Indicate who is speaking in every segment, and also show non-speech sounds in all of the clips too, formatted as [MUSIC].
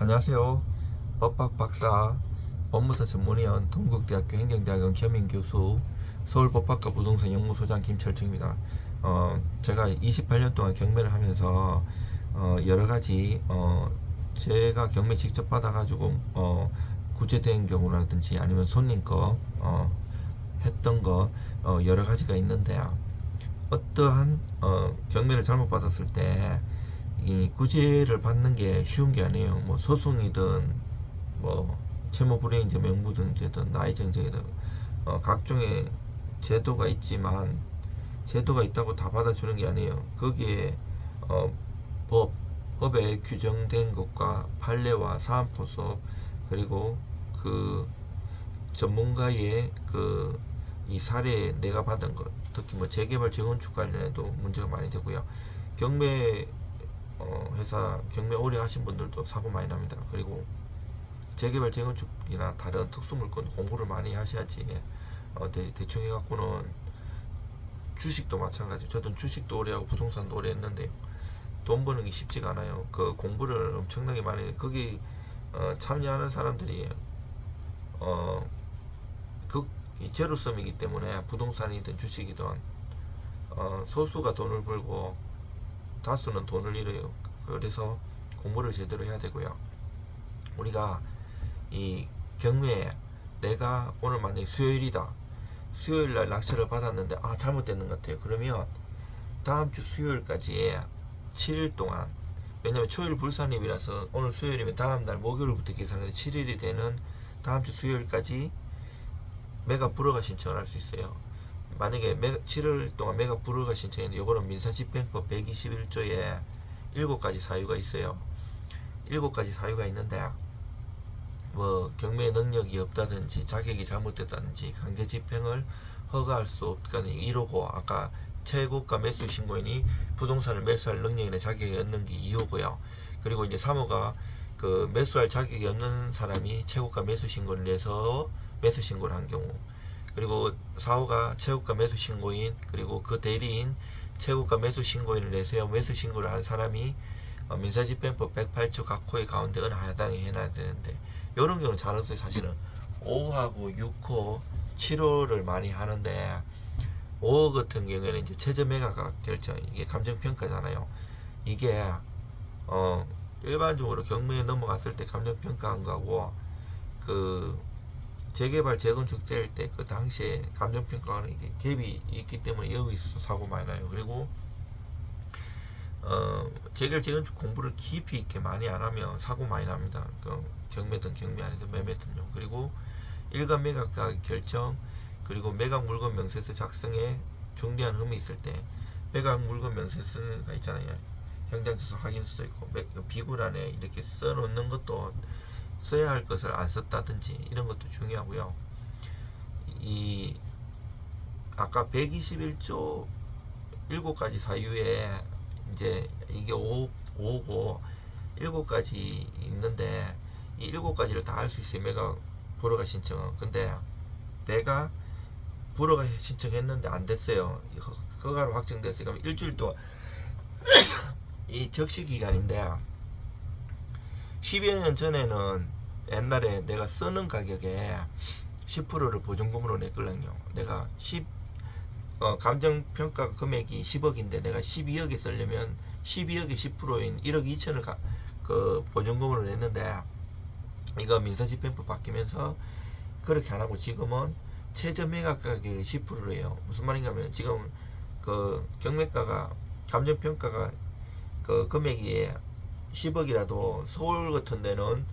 Speaker 1: 안녕하세요. 법학 박사, 법무사 전문위원, 동국대학교 행정대학원 겸임 교수, 서울 법학과 부동산 연구소장 김철중입니다. 어, 제가 28년 동안 경매를 하면서 어, 여러 가지 어, 제가 경매 직접 받아가지고 어, 구제된 경우라든지 아니면 손님 거 어, 했던 거 어, 여러 가지가 있는데 어떠한 어, 경매를 잘못 받았을 때 이 구제를 받는 게 쉬운 게 아니에요. 뭐 소송이든 뭐 채무 불이행제 명부등재든 나이정정이든 어, 각종의 제도가 있지만 제도가 있다고 다 받아주는 게 아니에요. 거기에 어, 법 법에 규정된 것과 판례와 사안포서 그리고 그 전문가의 그 이 사례 내가 받은 것 특히 뭐 재개발 재건축 관련해도 문제가 많이 되고요. 경매 어, 회사 경매 오래 하신 분들도 사고 많이 납니다. 그리고 재개발 재건축이나 다른 특수물건 공부를 많이 하셔야지 어, 대, 대충 해갖고는 주식도 마찬가지. 저도 주식도 오래 하고 부동산도 오래 했는데 돈 버는 게 쉽지가 않아요. 그 공부를 엄청나게 많이 해. 거기 어, 참여하는 사람들이 어 그 제로섬이기 때문에 부동산이든 주식이든 어, 소수가 돈을 벌고 다수는 돈을 잃어요. 그래서 공부를 제대로 해야 되고요. 우리가 이 경매에 내가 오늘 만약에 수요일이다. 수요일 날 낙찰을 받았는데 아 잘못됐는 것 같아요. 그러면 다음 주 수요일까지 7일 동안 왜냐면 초일 불산입이라서 오늘 수요일이면 다음 날 목요일부터 계산해서 7일이 되는 다음 주 수요일까지 매각 불허가 신청을 할 수 있어요. 만약에 매, 7월 동안 매각 불허가 신청했는데 요거는 민사집행법 121조에 7가지 사유가 있어요. 7가지 사유가 있는데 뭐 경매 능력이 없다든지 자격이 잘못됐다든지 강제 집행을 허가할 수 없다는 1호고 아까 최고가 매수 신고인이 부동산을 매수할 능력이나 자격이 없는 게 2호고요. 그리고 이제 3호가 그 매수할 자격이 없는 사람이 최고가 매수 신고를 내서 매수 신고를 한 경우 그리고 4호가 최고가 매수 신고인 그리고 그 대리인 최고가 매수 신고인을 내세워 매수 신고를 한 사람이 어, 민사집행법 108조 각 호의 가운데 어느 하당에 해놔야 되는데 이런 경우는 잘 없어요. 사실은 5하고 6호 7호를 많이 하는데 5호 같은 경우에는 이제 최저 매각 결정 이게 감정평가잖아요. 이게 어 일반적으로 경매에 넘어갔을 때 감정평가한 거하고 그 재개발 재건축 될 때 그 당시에 감정평가는 이게 갭이 있기 때문에 여기서 사고 많이 나요. 그리고 어 재개발 재건축 공부를 깊이 있게 많이 안 하면 사고 많이 납니다. 그 경매든 경매 아니든 매매든요. 그리고 일간 매각 가격 결정 그리고 매각 물건 명세서 작성에 중대한 흠이 있을 때 매각 물건 명세서가 있잖아요. 현장조사 확인서도 있고 매- 비굴 안에 이렇게 써놓는 것도 써야 할 것을 안 썼다든지 이런 것도 중요하고요. 이 아까 121조 7가지 사유에 이제 이게 5, 5고 7가지 있는데 이 7가지를 다 할 수 있어요. 내가 불허가 신청은. 근데 내가 불허가 신청했는데 안 됐어요. 허가로 확정됐어요. 그럼 일주일 동안 [COUGHS] 이 적시 기간인데 10여 년 전에는 옛날에 내가 쓰는 가격에 10%를 보증금으로 냈거든요. 내가 10 어, 감정평가 금액이 10억인데 내가 12억에 쓰려면 12억의 10%인 1억 2천을 가, 그 보증금으로 냈는데 이거 민사집행법 바뀌면서 그렇게 안 하고 지금은 최저 매각 가격이 10%예요. 무슨 말인가 하면 지금 그 경매가가 감정평가가 그 금액이 10억이라도 서울 같은 데는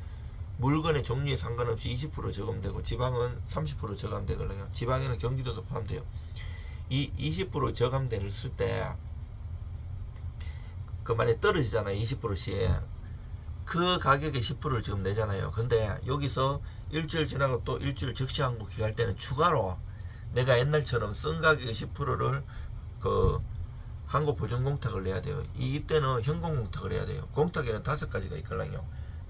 Speaker 1: 물건의 종류에 상관없이 20% 저감되고 지방은 30% 저감되거든요. 지방에는 경기도도 포함돼요. 이 20% 저감되는 쓸때 그 만약에 떨어지잖아요. 20%씩. 그 가격에 10%를 지금 내잖아요. 근데 여기서 일주일 지나고 또 일주일 적시항고 기할 때는 추가로 내가 옛날처럼 쓴 가격의 10%를 그 항고 보증 공탁을 내야 돼요. 이 이때는 현공 공탁을 해야 돼요. 공탁에는 다섯 가지가 있거든요.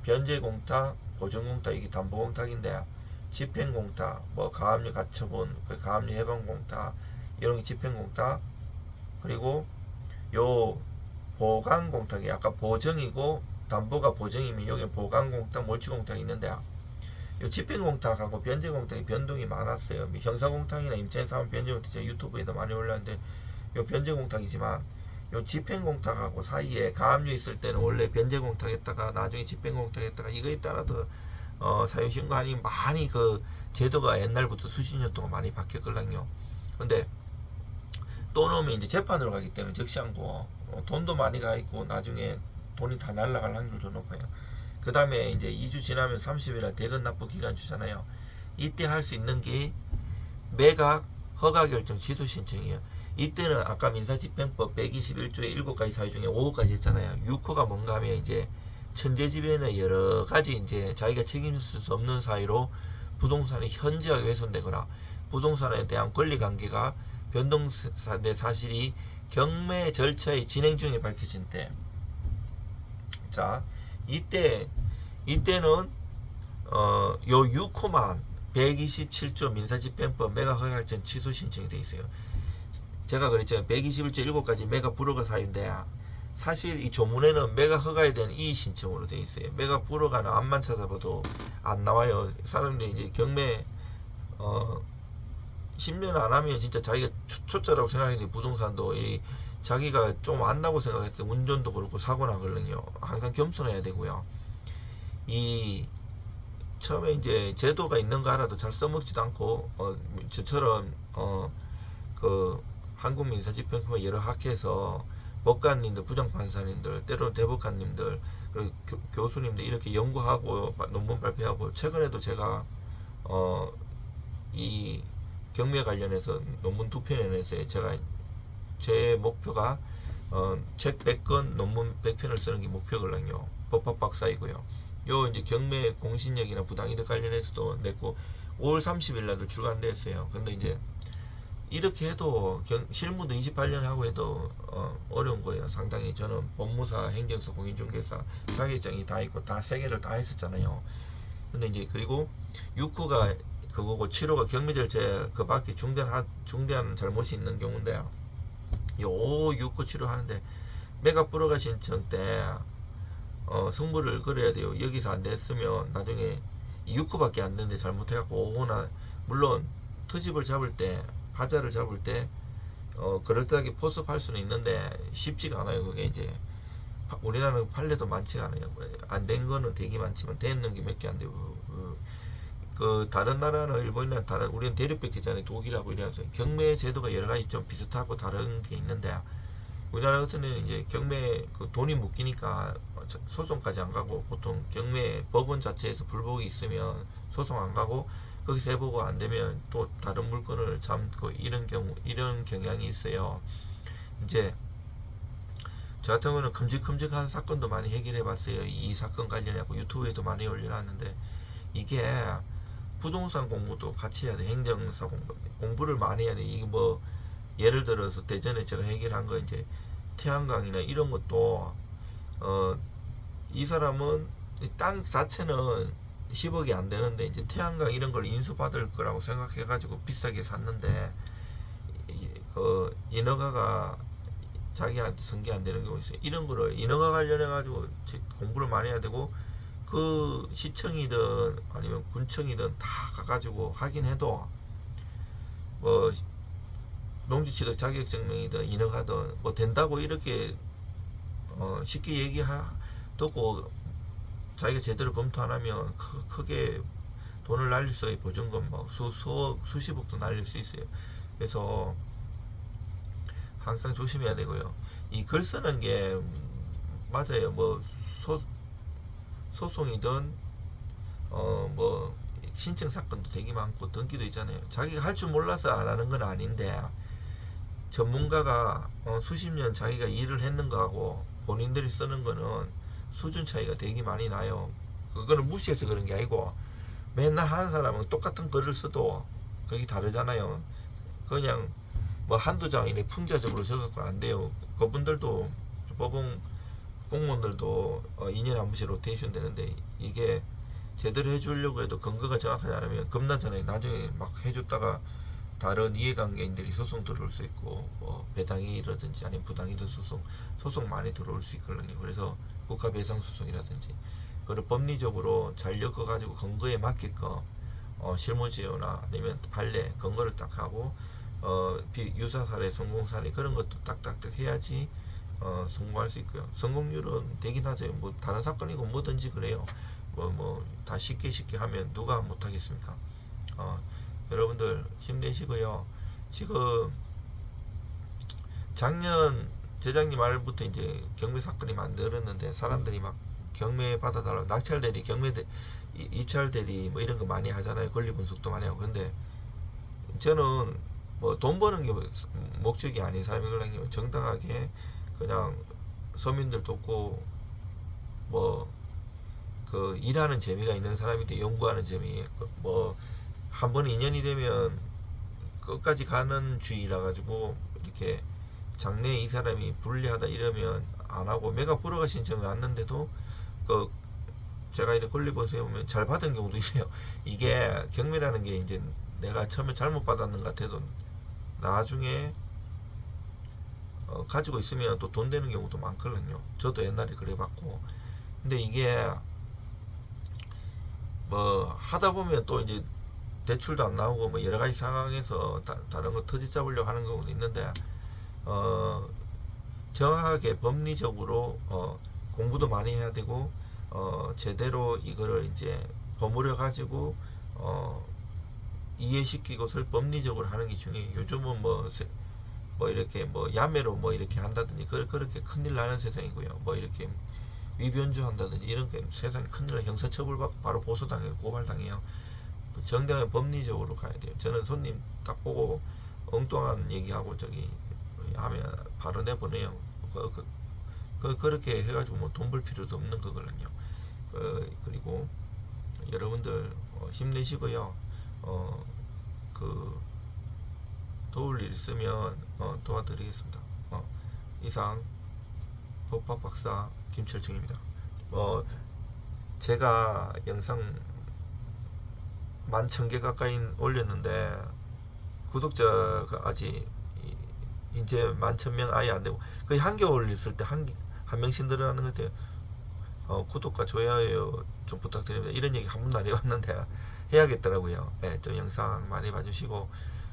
Speaker 1: 변제 공탁, 보증 공탁 이게 담보 공탁인데 집행 공탁, 뭐 가압류 가처분, 그 가압류 해방 공탁 이런 게 집행 공탁 그리고 요 보강 공탁이 아까 보정이고 담보가 보정이면 여기 보관공탁, 몰치공탁이 있는데 요 집행 공탁하고 변제 공탁이 변동이 많았어요. 뭐 형사 공탁이나 임차인 사업 변제 공탁 제가 유튜브에도 많이 올랐는데 요 변제공탁이지만 요 집행공탁하고 사이에 가압류 있을 때는 원래 변제공탁했다가 나중에 집행공탁했다가 이거에 따라서 어, 사유신고하니 많이 그 제도가 옛날부터 수십 년 동안 많이 바뀌었거든요. 근데 또 넣으면 이제 재판으로 가기 때문에 적시한고 어, 돈도 많이 가 있고 나중에 돈이 다 날라갈 확률도 높아요. 그 다음에 이제 2주 지나면 30일에 대건 납부 기간 주잖아요. 이때 할 수 있는 게 매각 허가 결정 취소 신청이에요. 이때는 아까 민사집행법 121조의 7가지 사유 중에 5호까지 했잖아요. 6호가 뭔가 하면 이제 천재집에는 여러 가지 이제 자기가 책임질 수 없는 사유로 부동산이 현저하게 훼손되거나 부동산에 대한 권리 관계가 변동된 사실이 경매 절차의 진행 중에 밝혀진 때. 자, 이때 이때는 어 요 6호만 127조 민사집행법 매각 허가결정 취소 신청이 돼 있어요. 제가 그랬죠. 121조 7가지 매각 불허가 사유인데 사실 이 조문에는 매각 허가에 대한 이의 신청으로 돼 있어요. 매각 불허가는 앞만 찾아봐도 안 나와요. 사람들이 이제 경매 어 10년 안 하면 진짜 자기가 초, 초짜라고 생각했는데 부동산도 이 자기가 좀 안다고 생각했을 때 운전도 그렇고 사고 나거든요. 항상 겸손해야 되고요. 이 처음에 이제 제도가 있는 거 알아도 잘 써먹지도 않고 어 저처럼 어그 한국 민사집행법의 여러 학회에서 법관님들, 부장판사님들, 때로는 대법관님들, 그리고 교, 교수님들 이렇게 연구하고 바- 논문 발표하고 최근에도 제가 어 이 경매 관련해서 논문 두 편 내냈어요. 제가 제 목표가 어, 책 100권, 논문 100편을 쓰는 게 목표거든요. 법학 박사이고요. 요 이제 경매 공신력이나 부당이득 관련해서도 냈고 5월 30일 날도 출간됐어요. 근데 이제 이렇게 해도 경, 실무도 28년 하고 해도 어, 어려운 거예요. 상당히 저는 법무사, 행정사, 공인중개사 자격증이 다 있고 다 세 개를 다 했었잖아요. 근데 이제 그리고 6호가 그거고 7호가 경매 절차 그 밖에 중대한 하- 중대한 잘못이 있는 경우인데 요 5, 6, 9, 7호 하는데 매각 불허가 신청 때 어, 승부를 걸어야 돼요. 여기서 안 됐으면 나중에 6호밖에 안 되는데 잘못해갖고 5호나 물론 트집을 잡을 때 하자를 잡을 때 어, 그럴듯하게 포섭할 수는 있는데 쉽지가 않아요. 그게 이제 파- 우리나라는 판례도 많지가 않아요. 안 된 거는 되게 많지만 되는 게 몇 개 안 되고 그, 그 다른 나라는 일본이나 다른 우리는 대륙백제잖아요. 독일하고 이래서 경매 제도가 여러 가지 좀 비슷하고 다른 게 있는데 우리나라 같은 데는 이제 경매 그 돈이 묶이니까 소송까지 안 가고 보통 경매 법원 자체에서 불복이 있으면 소송 안 가고 거기서 해보고 안 되면 또 다른 물건을 잡고 이런 경우 이런 경향이 있어요. 이제 저 같은 경우는 큼직큼직한 사건도 많이 해결해 봤어요. 이 사건 관련해서 유튜브에도 많이 올려놨는데 이게 부동산 공부도 같이 해야 돼. 행정사 공부 공부를 많이 해야 돼. 이게 뭐 예를 들어서 대전에 제가 해결한 거 이제 태양광이나 이런 것도 어 이 사람은 이땅 자체는 10억이 안 되는데 이제 태양광 이런 걸 인수받을 거라고 생각해 가지고 비싸게 샀는데 이- 그 인허가가 자기한테 승계 안 되는 경우 있어요. 이런 거를 인허가 관련해 가지고 공부를 많이 해야 되고 그 시청이든 아니면 군청이든 다 가가지고 하긴 해도 뭐 농지취득 자격증명이든 인허가든 뭐 된다고 이렇게 어 쉽게 얘기하고 자기가 제대로 검토 안 하면 크, 크게 돈을 날릴 수 있어요. 보증금 뭐 수, 수억, 수십억도 날릴 수 있어요. 그래서 항상 조심해야 되고요. 이 글 쓰는 게 음, 맞아요. 뭐 소, 소송이든 어 뭐 신청 사건도 되게 많고 등기도 있잖아요. 자기가 할 줄 몰라서 안 하는 건 아닌데 전문가가 어, 수십 년 자기가 일을 했는 거하고 본인들이 쓰는 거는 수준 차이가 되게 많이 나요. 그거는 무시해서 그런 게 아니고 맨날 하는 사람은 똑같은 글을 써도 그게 다르잖아요. 그냥 뭐 한두 장 이내 풍자적으로 적었고 안 돼요. 그분들도 법원 공무원들도 어, 2년에 한 번씩 로테이션 되는데 이게 제대로 해주려고 해도 근거가 정확하지 않으면 겁나잖아요. 나중에 막 해줬다가 다른 이해관계인들이 소송 들어올 수 있고 뭐 배당이라든지 아니면 부당이든 소송 소송 많이 들어올 수 있거든요. 그래서 국가 배상 소송이라든지 그걸 법리적으로 잘 엮어 가지고 근거에 맞게끔 어, 실무지효나 아니면 판례 근거를 딱 하고 어, 비, 유사 사례, 성공 사례 그런 것도 딱딱딱 해야지 어, 성공할 수 있고요. 성공률은 되긴 하죠. 뭐 다른 사건이고 뭐든지 그래요. 뭐 뭐 다 쉽게 쉽게 하면 누가 못하겠습니까? 어, 여러분들 힘내시고요. 지금 작년 재작년 말부터 이제 경매 사건이 만들었는데 사람들이 막 경매 받아달라고 낙찰 대리, 경매 대, 이- 입찰 대리 뭐 이런 거 많이 하잖아요. 권리 분석도 많이 하고 근데 저는 뭐 돈 버는 게 목적이 아닌 사람이거든요. 정당하게 그냥 서민들 돕고 뭐 그 일하는 재미가 있는 사람인데 연구하는 재미 뭐 한 번 인연이 되면 끝까지 가는 주의라 가지고 이렇게 장래에 이 사람이 불리하다 이러면 안 하고 메가 프로가 신청을 왔는데도 그 제가 이렇게 권리본서에 보면 잘 받은 경우도 있어요. [LAUGHS] 이게 경매라는 게 이제 내가 처음에 잘못 받았는 것 같아도 나중에 어, 가지고 있으면 또 돈 되는 경우도 많거든요. 저도 옛날에 그래 봤고. 근데 이게 뭐 하다 보면 또 이제 대출도 안 나오고 뭐 여러 가지 상황에서 다, 다른 거 터지 잡으려고 하는 경우도 있는데 어 정확하게 법리적으로 어 공부도 많이 해야 되고 어 제대로 이거를 이제 버무려 가지고 어 이해시키고 설 법리적으로 하는 게 중요해요. 요즘은 뭐, 세- 뭐 이렇게 뭐 야매로 뭐 이렇게 한다든지 그, 그렇게 큰일 나는 세상이고요. 뭐 이렇게 위변주 한다든지 이런 게 세상에 큰일 나 형사처벌 받고 바로 고소당해요. 고발당해요. 정당한 법리적으로 가야 돼요. 저는 손님 딱 보고 엉뚱한 얘기하고 저기 하면 바로 내보내요. 그, 그, 그, 그렇게 해가지고 뭐 돈 벌 필요도 없는 거거든요. 그, 그리고 여러분들 어, 힘내시고요. 어, 그 도울 일 있으면 어, 도와드리겠습니다. 어, 이상 법학 박사 김철중입니다. 어, 제가 영상 만 천 개 가까이 올렸는데 구독자가 아직 이- 이제 만천 명 아예 안 되고 거의 한개 올렸을 때 한 한 명씩 늘어나는 것 같아요. 어, 구독과 좋아요 좀 부탁드립니다. 이런 얘기 한 번도 안 해봤는데 해야겠더라고요. 예, 좀 영상 많이 봐주시고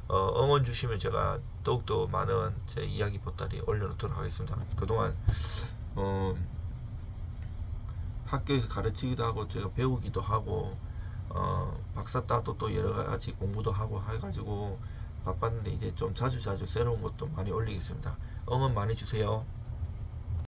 Speaker 1: 어, 응원 주시면 제가 더욱더 많은 제 이야기 보따리 올려놓도록 하겠습니다. 그동안 어, 학교에서 가르치기도 하고 제가 배우기도 하고 어, 박사 따도 또 여러 가지 공부도 하고 해가지고 바빴는데 이제 좀 자주 자주 새로운 것도 많이 올리겠습니다. 응원 많이 주세요.